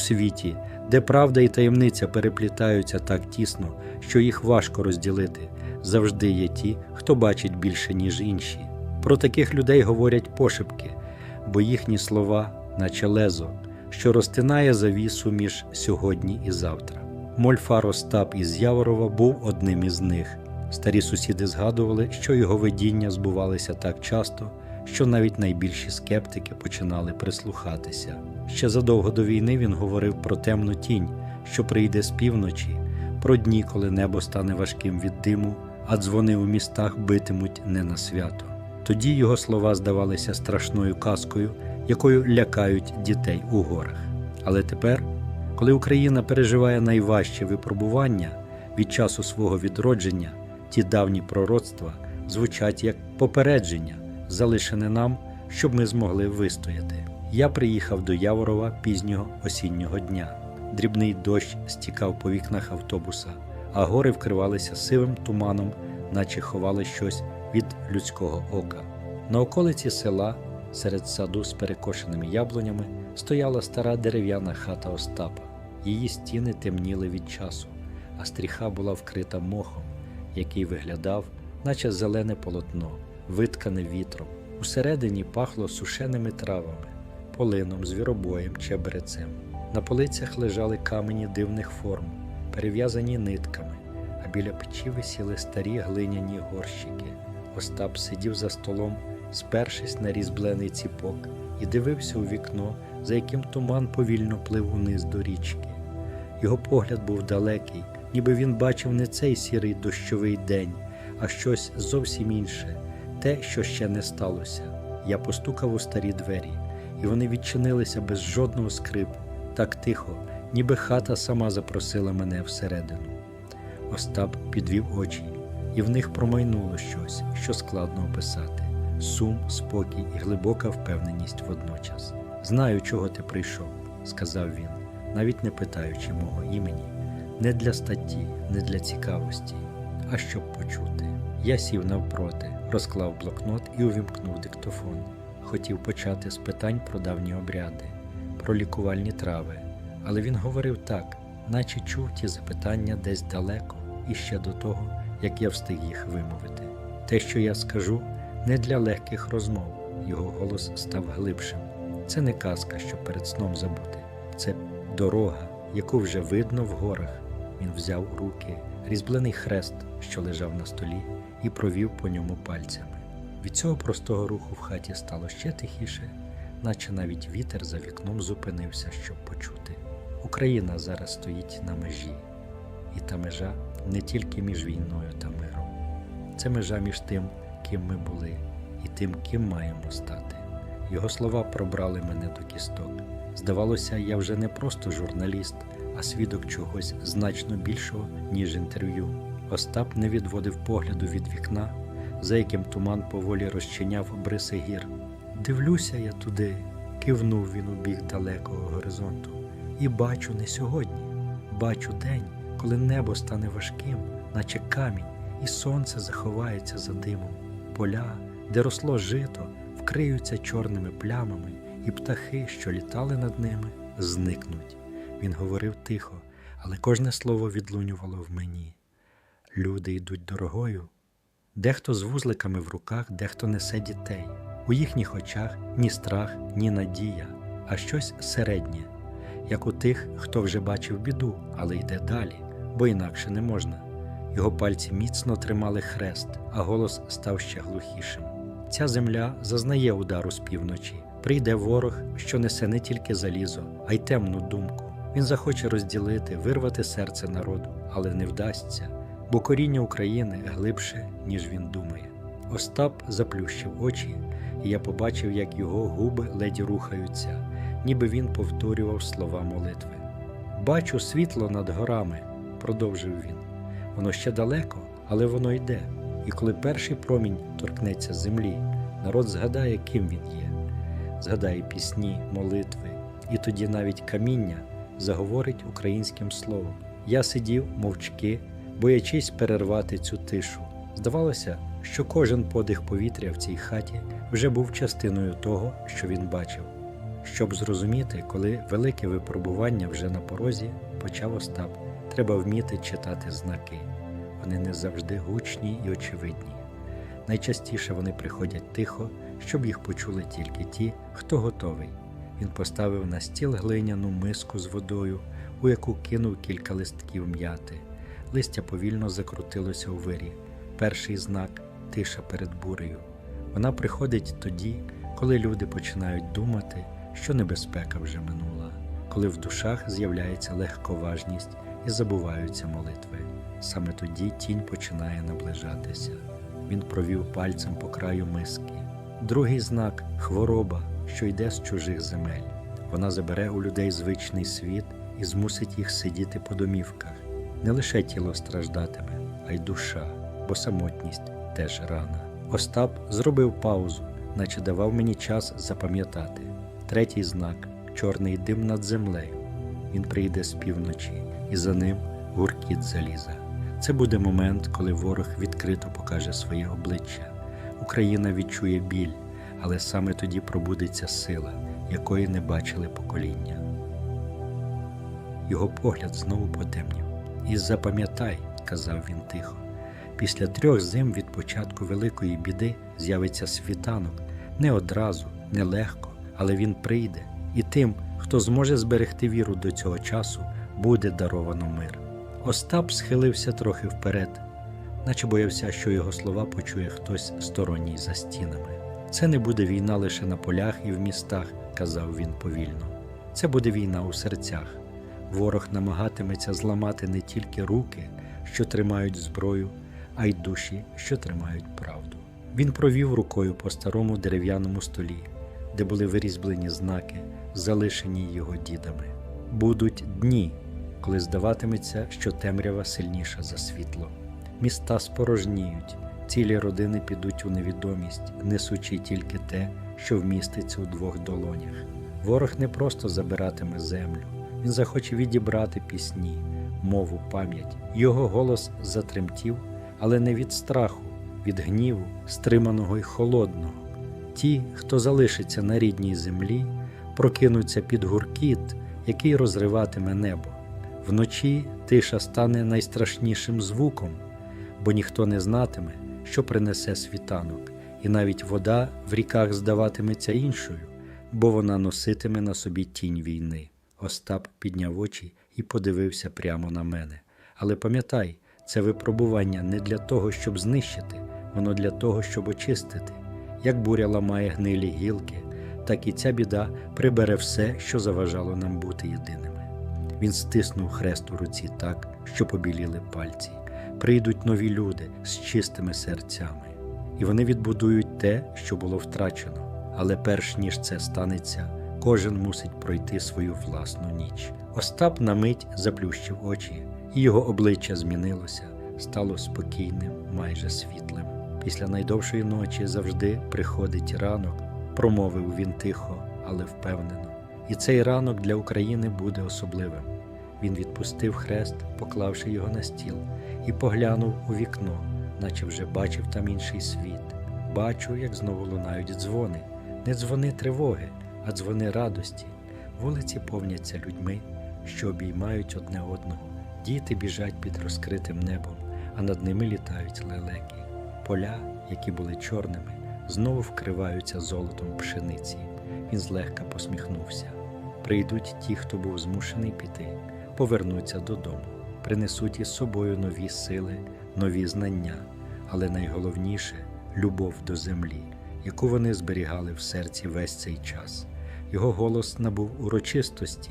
світі, де правда і таємниця переплітаються так тісно, що їх важко розділити, завжди є ті, хто бачить більше, ніж інші. Про таких людей говорять пошепки, бо їхні слова, наче лезо, що розтинає завісу між сьогодні і завтра. Мольфар Остап із Яворова був одним із них. Старі сусіди згадували, що його видіння збувалися так часто, що навіть найбільші скептики починали прислухатися. Ще задовго до війни він говорив про темну тінь, що прийде з півночі, про дні, коли небо стане важким від диму, а дзвони у містах битимуть не на свято. Тоді його слова здавалися страшною казкою, якою лякають дітей у горах. Але тепер, коли Україна переживає найважче випробування від часу свого відродження, ті давні пророцтва звучать як попередження, залишене нам, щоб ми змогли вистояти. Я приїхав до Яворова пізнього осіннього дня. Дрібний дощ стікав по вікнах автобуса, а гори вкривалися сивим туманом, наче ховали щось від людського ока. На околиці села, серед саду з перекошеними яблунями, стояла стара дерев'яна хата Остапа. Її стіни темніли від часу, а стріха була вкрита мохом, який виглядав, наче зелене полотно, виткане вітром. Усередині пахло сушеними травами, полином, звіробоєм, чебрецем. На полицях лежали камені дивних форм, перев'язані нитками, а біля печі висіли старі глиняні горщики. Остап сидів за столом, спершись на різблений ціпок, і дивився у вікно, за яким туман повільно плив униз до річки. Його погляд був далекий, ніби він бачив не цей сірий дощовий день, а щось зовсім інше, те, що ще не сталося. Я постукав у старі двері, і вони відчинилися без жодного скрипу, так тихо, ніби хата сама запросила мене всередину. Остап підвів очі, і в них промайнуло щось, що складно описати: сум, спокій і глибока впевненість водночас. Знаю, чого ти прийшов, сказав він, навіть не питаючи мого імені, не для статті, не для цікавості, а щоб почути. Я сів навпроти, розклав блокнот і увімкнув диктофон. Хотів почати з питань про давні обряди, про лікувальні трави, але він говорив так, наче чув ті запитання десь далеко і ще до того, як я встиг їх вимовити. Те, що я скажу, не для легких розмов. Його голос став глибшим. Це не казка, щоб перед сном забути. Це дорога, яку вже видно в горах. Він взяв у руки різьблений хрест, що лежав на столі, і провів по ньому пальцями. Від цього простого руху в хаті стало ще тихіше, наче навіть вітер за вікном зупинився, щоб почути. Україна зараз стоїть на межі, і та межа не тільки між війною та миром. Це межа між тим, ким ми були, і тим, ким маємо стати. Його слова пробрали мене до кісток. Здавалося, я вже не просто журналіст, а свідок чогось значно більшого, ніж інтерв'ю. Остап не відводив погляду від вікна, за яким туман поволі розчиняв обриси гір. Дивлюся я туди, кивнув він у бік далекого горизонту, і бачу не сьогодні, бачу день, коли небо стане важким, наче камінь, і сонце заховається за димом. Поля, де росло жито, вкриються чорними плямами, і птахи, що літали над ними, зникнуть. Він говорив тихо, але кожне слово відлунювало в мені. Люди йдуть дорогою. Дехто з вузликами в руках, дехто несе дітей. У їхніх очах ні страх, ні надія, а щось середнє, як у тих, хто вже бачив біду, але йде далі, бо інакше не можна. Його пальці міцно тримали хрест, а голос став ще глухішим. Ця земля зазнає удару з півночі. Прийде ворог, що несе не тільки залізо, а й темну думку. Він захоче розділити, вирвати серце народу, але не вдасться, бо коріння України глибше, ніж він думає. Остап заплющив очі, і я побачив, як його губи ледь рухаються, ніби він повторював слова молитви. Бачу світло над горами, продовжив він. Воно ще далеко, але воно йде. І коли перший промінь торкнеться землі, народ згадає, ким він є, згадає пісні, молитви, і тоді навіть каміння заговорить українським словом. Я сидів мовчки, боячись перервати цю тишу. Здавалося, що кожен подих повітря в цій хаті вже був частиною того, що він бачив. Щоб зрозуміти, коли велике випробування вже на порозі, почав Остап, треба вміти читати знаки. Вони не завжди гучні і очевидні. Найчастіше вони приходять тихо, щоб їх почули тільки ті, хто готовий. Він поставив на стіл глиняну миску з водою, у яку кинув кілька листків м'яти. Листя повільно закрутилося у вирі. Перший знак тиша перед бурею. Вона приходить тоді, коли люди починають думати, що небезпека вже минула, коли в душах з'являється легковажність і забуваються молитви. Саме тоді тінь починає наближатися. Він провів пальцем по краю миски. Другий знак хвороба, що йде з чужих земель. Вона забере у людей звичний світ і змусить їх сидіти по домівках. Не лише тіло страждатиме, а й душа, бо самотність теж рана. Остап зробив паузу, наче давав мені час запам'ятати. Третій знак чорний дим над землею. Він прийде з півночі, і за ним гуркіт заліза. Це буде момент, коли ворог відкрито покаже своє обличчя. Україна відчує біль, але саме тоді пробудеться сила, якої не бачили покоління. Його погляд знову потемнів. І запам'ятай, казав він тихо, після трьох зим від початку великої біди з'явиться світанок не одразу, не легко, але він прийде, і тим, хто зможе зберегти віру до цього часу, буде даровано мир. Остап схилився трохи вперед, наче боявся, що його слова почує хтось сторонній за стінами. Це не буде війна лише на полях і в містах, казав він повільно. Це буде війна у серцях. Ворог намагатиметься зламати не тільки руки, що тримають зброю, а й душі, що тримають правду. Він провів рукою по старому дерев'яному столі, де були вирізблені знаки, залишені його дідами. Будуть дні, коли здаватиметься, що темрява сильніша за світло. Міста спорожніють, цілі родини підуть у невідомість, несучи тільки те, що вміститься у двох долонях. Ворог не просто забиратиме землю, він захоче відібрати пісні, мову, пам'ять. Його голос затремтів, але не від страху, від гніву, стриманого й холодного. Ті, хто залишиться на рідній землі, прокинуться під гуркіт, який розриватиме небо. Вночі тиша стане найстрашнішим звуком, бо ніхто не знатиме, що принесе світанок, і навіть вода в ріках здаватиметься іншою, бо вона носитиме на собі тінь війни. Остап підняв очі і подивився прямо на мене. Але пам'ятай, це випробування не для того, щоб знищити, воно для того, щоб очистити. Як буря ламає гнилі гілки, так і ця біда прибере все, що заважало нам бути єдиними. Він стиснув хрест у руці так, що побіліли пальці. Прийдуть нові люди з чистими серцями, і вони відбудують те, що було втрачено. Але перш ніж це станеться, кожен мусить пройти свою власну ніч. Остап на мить заплющив очі, і його обличчя змінилося, стало спокійним, майже світлим. Після найдовшої ночі завжди приходить ранок, промовив він тихо, але впевнено. І цей ранок для України буде особливим. Він відпустив хрест, поклавши його на стіл, і поглянув у вікно, наче вже бачив там інший світ. Бачу, як знову лунають дзвони, не дзвони тривоги, а дзвони радості. Вулиці повняться людьми, що обіймають одне одного. Діти біжать під розкритим небом, а над ними літають лелеки. Поля, які були чорними, знову вкриваються золотом пшениці. Він злегка посміхнувся. Прийдуть ті, хто був змушений піти, повернуться додому, принесуть із собою нові сили, нові знання, але найголовніше любов до землі, яку вони зберігали в серці весь цей час. Його голос набув урочистості,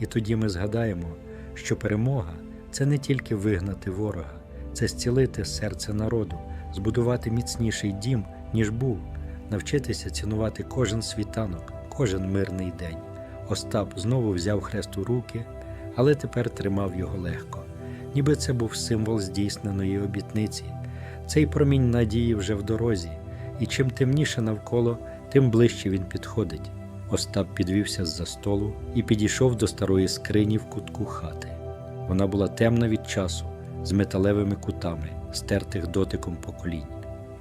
і тоді ми згадаємо, що перемога це не тільки вигнати ворога, це зцілити серце народу, збудувати міцніший дім, ніж був, навчитися цінувати кожен світанок, кожен мирний день. Остап знову взяв хрест у руки, але тепер тримав його легко, ніби це був символ здійсненої обітниці. Цей промінь надії вже в дорозі, і чим темніше навколо, тим ближче він підходить. Остап підвівся з-за столу і підійшов до старої скрині в кутку хати. Вона була темна від часу, з металевими кутами, стертих дотиком поколінь.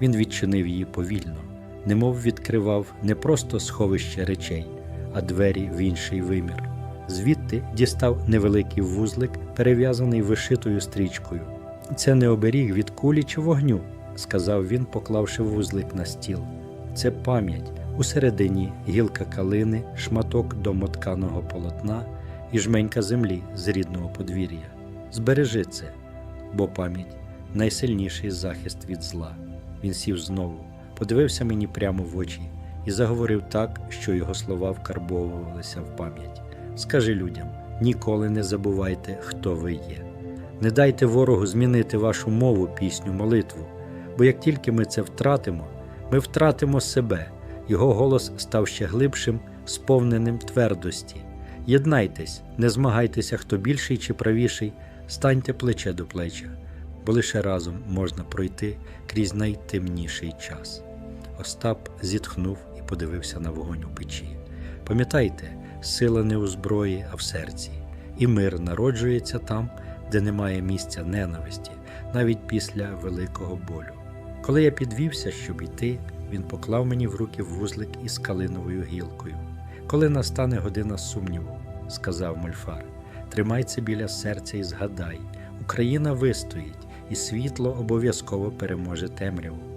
Він відчинив її повільно, немов відкривав не просто сховище речей, а двері в інший вимір. Звідти дістав невеликий вузлик, перев'язаний вишитою стрічкою. Це не оберіг від кулі чи вогню, сказав він, поклавши вузлик на стіл. Це пам'ять. Усередині гілка калини, шматок домотканого полотна і жменька землі з рідного подвір'я. Збережи це, бо пам'ять найсильніший захист від зла. Він сів знову, подивився мені прямо в очі і заговорив так, що його слова вкарбовувалися в пам'ять. Скажи людям: ніколи не забувайте, хто ви є. Не дайте ворогу змінити вашу мову, пісню, молитву, бо як тільки ми це втратимо, ми втратимо себе. Його голос став ще глибшим, сповненим твердості. Єднайтесь, не змагайтеся, хто більший чи правіший, станьте плече до плеча, бо лише разом можна пройти крізь найтемніший час. Остап зітхнув і подивився на вогонь у печі. Пам'ятайте, сила не у зброї, а в серці, і мир народжується там, де немає місця ненависті, навіть після великого болю. Коли я підвівся, щоб йти, він поклав мені в руки вузлик із калиновою гілкою. Коли настане година сумніву, сказав Мольфар, тримайся біля серця і згадай, Україна вистоїть, і світло обов'язково переможе темряву.